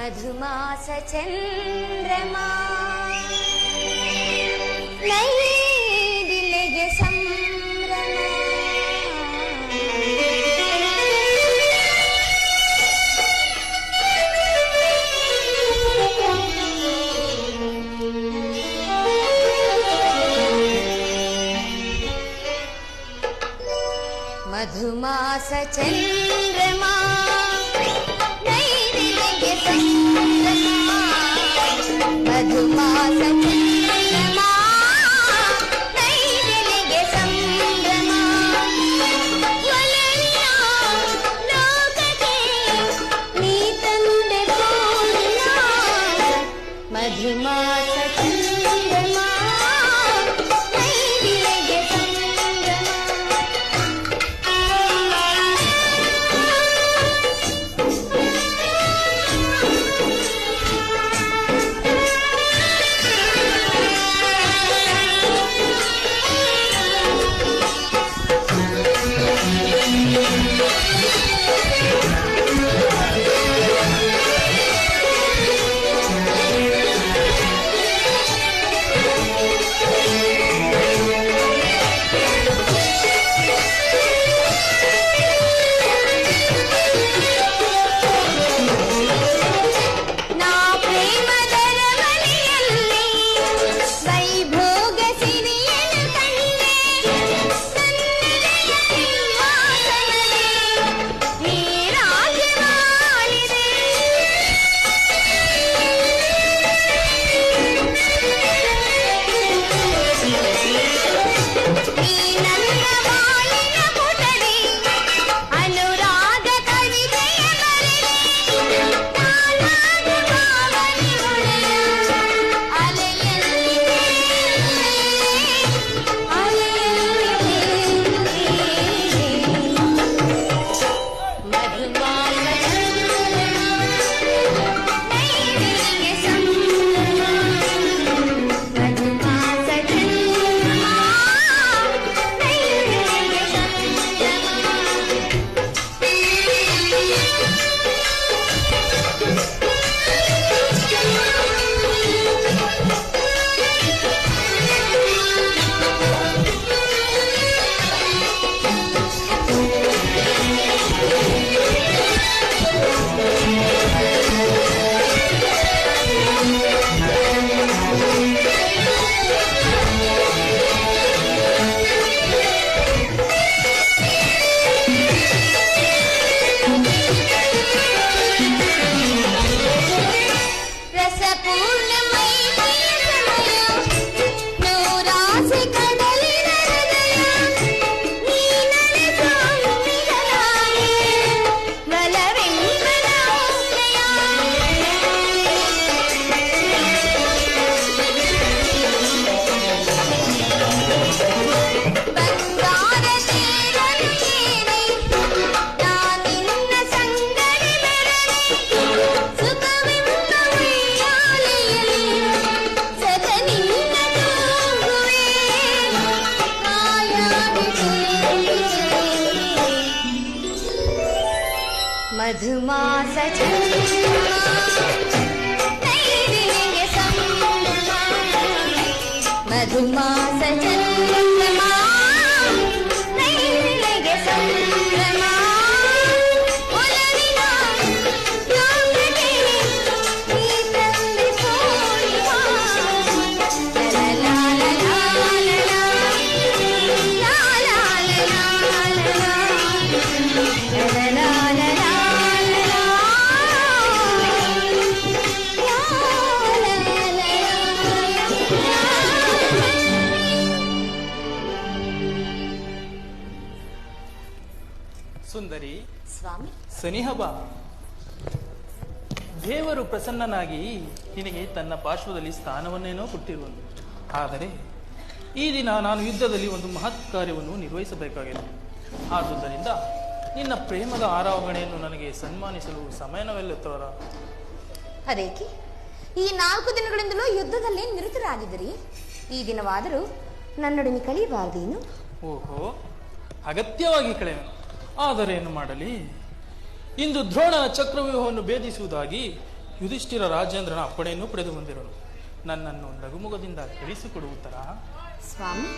మధుమాస చంద్రమా నైదిలయ సంభ్రమా మధుమాస मधुमास मधुमास चन्द्रमा चन्द्रमा Yeah. ಸುಂದರಿ ಸ್ವಾಮಿ. ಸನಿಹಬ ದೇವರು ಪ್ರಸನ್ನನಾಗಿ ನಿನಗೆ ತನ್ನ ಪಾರ್ಶ್ವದಲ್ಲಿ ಸ್ಥಾನವನ್ನೇನೋ ಕೊಟ್ಟಿರುವನು ಆದರೆ ಈ ದಿನ ನಾನು ಯುದ್ಧದಲ್ಲಿ ಒಂದು ಮಹತ್ ಕಾರ್ಯವನ್ನು ನಿರ್ವಹಿಸಬೇಕಾಗಿದೆ. ಆದುದರಿಂದ ನಿನ್ನ ಪ್ರೇಮದ ಆರಾವಣೆಯನ್ನು ನನಗೆ ಸನ್ಮಾನಿಸಲು ಸಮಯನವೆಲ್ಲುತ್ತವರ ಹರೇಕಿ ಈ ನಾಲ್ಕು ದಿನಗಳಿಂದಲೂ ಯುದ್ಧದಲ್ಲಿ ನಿರತರಾಗಿದ್ದೀರಿ. ಈ ದಿನವಾದರೂ ನನ್ನೊಡನೆ ಕಲಿಯಬಾರದೇನು? ಓಹೋ ಅಗತ್ಯವಾಗಿ ಕಳೆಯನು. ಆದರೆ ಏನು ಮಾಡಲಿ? ಇಂದು ದ್ರೋಣ ಚಕ್ರವ್ಯೂಹವನ್ನು ಭೇದಿಸುವುದಾಗಿ ಯುಧಿಷ್ಠಿರ ರಾಜೇಂದ್ರನ ಅಪ್ಪಣೆಯನ್ನು ಪಡೆದು ಬಂದಿರಲು ನನ್ನನ್ನು ನಗುಮುಗದಿಂದ ಕಳಿಸಿಕೊಡುವುತ್ತರ ಸ್ವಾಮಿ